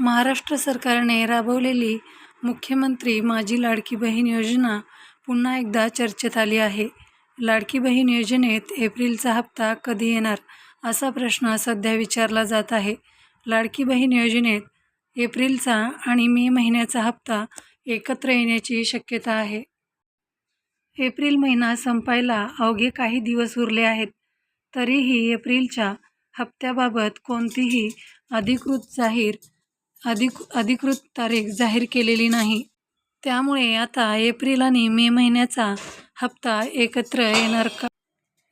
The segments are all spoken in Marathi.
महाराष्ट्र सरकारने राबवलेली मुख्यमंत्री माझी लाडकी बहीण योजना पुन्हा एकदा चर्चेत आली आहे. लाडकी बहीण योजनेत एप्रिलचा हप्ता कधी येणार असा प्रश्न सध्या विचारला जात आहे. लाडकी बहीण योजनेत एप्रिलचा आणि मे महिन्याचा हप्ता एकत्र येण्याची शक्यता आहे. एप्रिल महिना संपायला अवघे काही दिवस उरले आहेत. तरीही एप्रिलच्या हप्त्याबाबत कोणतीही अधिकृत जाहीर अधिक अधिकृत तारीख जाहीर केलेली नाही. त्यामुळे आता एप्रिल आणि मे महिन्याचा हप्ता एकत्र येणार का?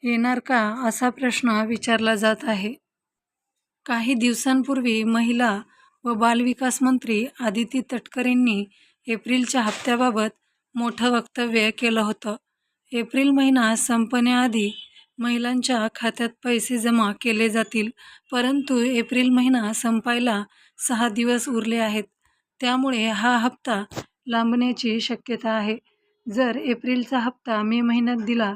येणार का असा प्रश्न विचारला जात आहे. काही दिवसांपूर्वी महिला व बालविकास मंत्री आदिती तटकरेंनी एप्रिलच्या हप्त्याबाबत मोठं वक्तव्य केलं होतं. एप्रिल महिना संपण्याआधी महिलांच्या खात्यात पैसे जमा केले जातील. परंतु एप्रिल महिना संपायला सहा दिवस उरले आहेत. त्यामुळे हा हप्ता लांबण्याची शक्यता आहे. जर एप्रिलचा हप्ता मे महिन्यात दिला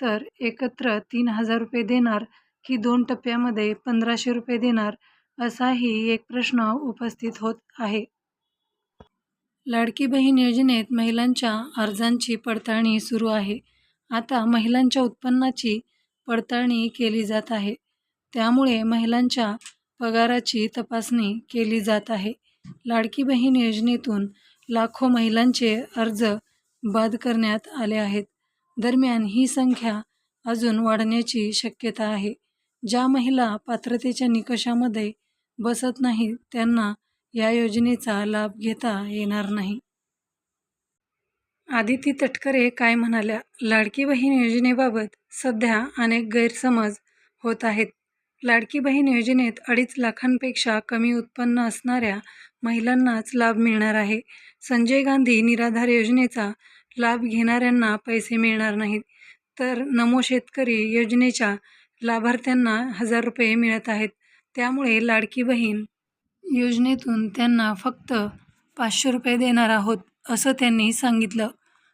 तर एकत्र तीन हजार रुपये देणार की दोन टप्प्यामध्ये पंधराशे रुपये देणार असाही एक प्रश्न उपस्थित होत आहे. लाडकी बहीण योजनेत महिलांच्या अर्जांची पडताळणी सुरू आहे. आता महिलांच्या उत्पन्नाची पडताळणी केली जात आहे. त्यामुळे महिलांच्या पगाराची तपासणी केली जात आहे. लाडकी बहीण योजनेतून लाखो महिलांचे अर्ज बाद करण्यात आले आहेत. दरम्यान ही संख्या अजून वाढण्याची शक्यता आहे. ज्या महिला पात्रतेच्या निकषामध्ये बसत नाहीत त्यांना या योजनेचा लाभ घेता येणार नाही. आदिती तटकरे काय म्हणाल्या? लाडकी बहीण योजनेबाबत सध्या अनेक गैरसमज होत आहेत. लाडकी बहीण योजनेत अडीच लाखांपेक्षा कमी उत्पन्न असणाऱ्या महिलांनाच लाभ मिळणार आहे. संजय गांधी निराधार योजनेचा लाभ घेणाऱ्यांना पैसे मिळणार नाहीत. तर नमो शेतकरी योजनेच्या लाभार्थ्यांना हजार रुपये मिळत आहेत. त्यामुळे लाडकी बहीण योजनेतून त्यांना फक्त पाचशे रुपये देणार आहोत असं त्यांनी सांगितलं.